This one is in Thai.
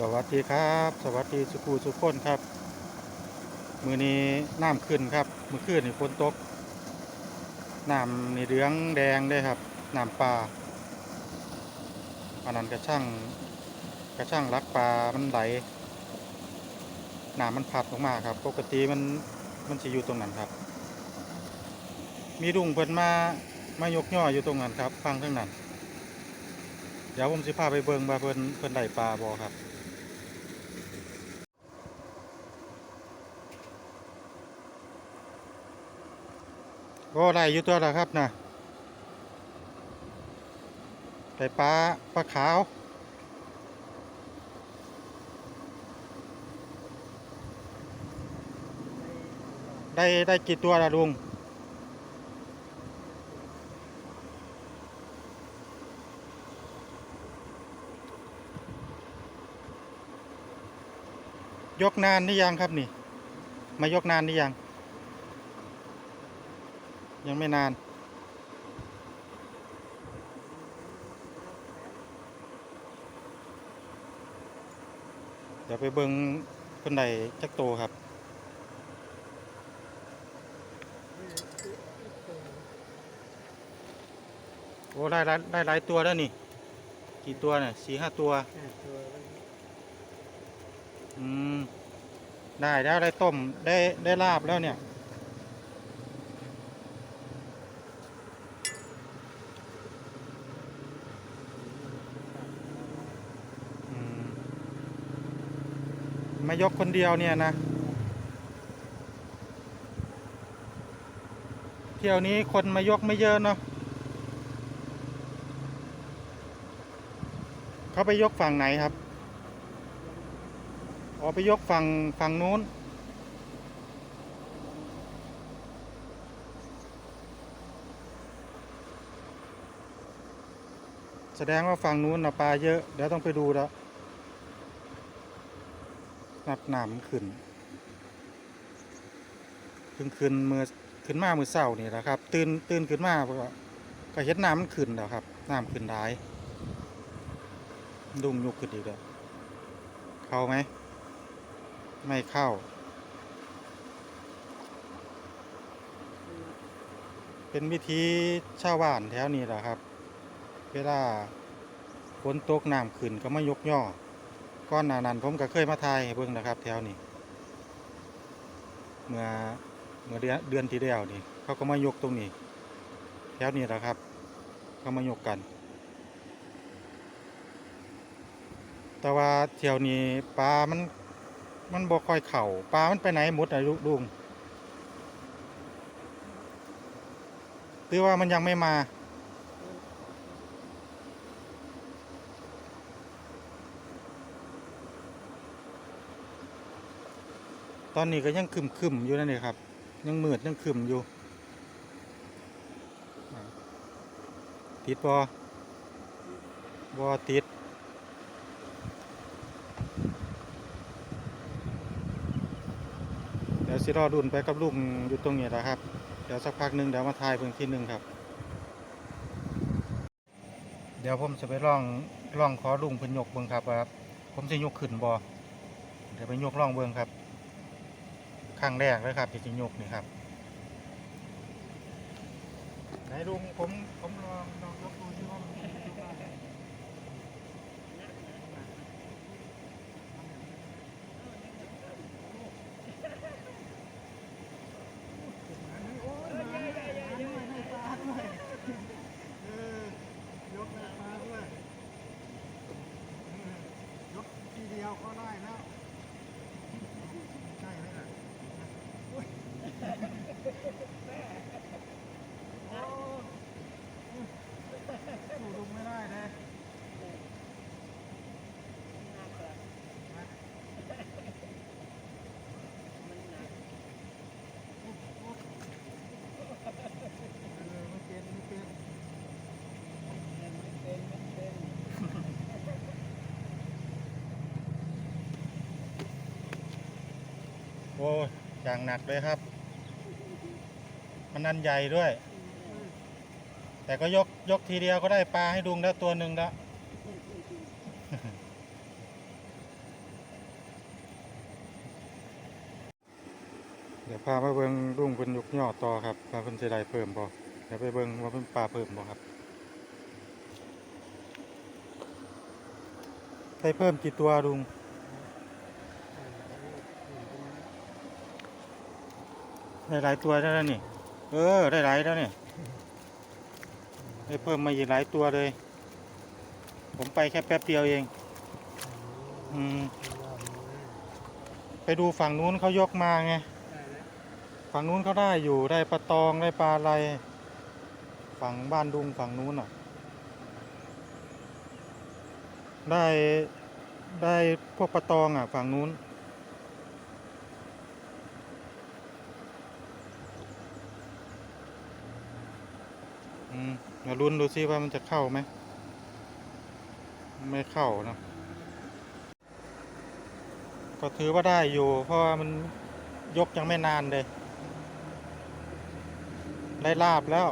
สวัสดีครับ สวัสดีสุขูสุขคนครับ มือนี้น้ำขึ้นครับ มือขึ้นนี่ฝนตกน้ำนี่เหลืองแดงเลยครับน้ำปลาอันนั้นกระช่างกระช่างรักปลามันไหลน้ำมันพัดออกมาครับ ปกติมันมันจะอยู่ตรงนั้นครับ มีดุงเพิ่นมามายกย่ออยู่ตรงนั้นครับ ฟังทั้งนั้น เดี๋ยวผมสิพาไปเบิงว่าเพิ่นเพิ่นได้ปลาบ่ครับ โอ้ได้อยู่ตัวแล้วครับนะได้ปลาปลาขาว ได้ได้กี่ตัวละลุงยกนานนี่ยังครับนี่ มายกนานนี่ยัง ยังไม่นานเดี๋ยวไปเบิงคนใดจักโตครับ โอ้ได้หลายได้หลายตัวแล้วนี่ กี่ตัวเนี่ยสี่ห้าตัว อืม ได้แล้วได้ต้มได้ได้ลาบแล้วเนี่ย มายกคนเดียวเนี่ยนะ เที่ยวนี้คนมายกไม่เยอะเนาะเขาไปยกฝั่งไหนครับอ๋อไปยกฝั่งฝั่งนู้นแสดงว่าฝั่งนู้นนะปลาเยอะ เดี๋ยวต้องไปดูแล้ว นับนามนขึ้นขึ้นขึ้นมือขึ้นมามือเศร้านี่แหละครับ ตื่นตื่นขึ้นมาก็ก็เห็นน้ำมันขึ้นแล้วครับน้ำขึ้นได้ดุ้งยุกขึ้นอีกแล้วเข้าไหม ไม่เข้า เป็นวิธีชาวบ้านแถวนี้แหละครับ เวลาฝนตกน้ำขึ้นก็มายกย่อ ก้อนหนานั้นผมก็เคยมาทายเบิ่งนะครับ แถวนี้เมื่อเมื่อเดือนเดือนที่แล้วนี่ เขาก็มายกตรงนี้ แถวนี้แหละครับเขามายกกัน แต่ว่าแถวนี้ปลามันมันบ่ค่อยเข่าปลามันไปไหนหมดอะลูกลุงหรือว่ามันยังไม่มา ตอนนี้ก็ยังคึมคึมอยู่นั่นเองครับ ยังมืดยังคึมอยู่ ติดบอบอติดเดี๋ยวสิรอดุนไปกับลุงอยู่ตรงนี้แหละครับ เดี๋ยวสักพักหนึ่งเดี๋ยวมาทายเพิ่งที่หนึ่งครับ เดี๋ยวผมจะไปล่องล่องขอลุงเพิ่นยกเบิ่งครับว่าผมจะยกขึ้นบ่เดี๋ยวไปยกล่องเบิ่งครับ ครั้งแรกเลยครับที่จะยกนี่ครับไหนลุงผมผมลองลองยกดู โอ้ยอย่างหนักเลยครับ มันนันใหญ่ด้วย แต่ก็ยกยกทีเดียวก็ได้ปลาให้ดุงแล้วตัวหนึ่งละเดี๋ยวพาไปเบิ้งรุ่งเพิ่นยกย่อต่อครับพาเพิ่นเะได้เพิ่มบ่เดี๋ยวไปเบิ้งว่าเป็นปลาเพิ่มบ่ครับได้เพิ่มกี่ตัวลุง ได้หลายตัวแล้วนี่ เออ ได้หลายแล้วเนี่ยได้เพิ่มมาอีกหลายตัวเลย ผมไปแค่แป๊บเดียวเอง อืม ไปดูฝั่งนู้นเขายกมาไง ฝั่งนู้นเขาได้อยู่ ได้ปลาตอง ได้ปลาอะไร ฝั่งบ้านดุงฝั่งนู้นอะ ได้ ได้พวกปลาตองอะ ฝั่งนู้น มาลุ้นดูซิว่ามันจะเข้าไหม ไม่เข้านะ ก็ถือว่าได้อยู่ เพราะว่ามันยกยังไม่นานเลย ได้ลาบแล้ว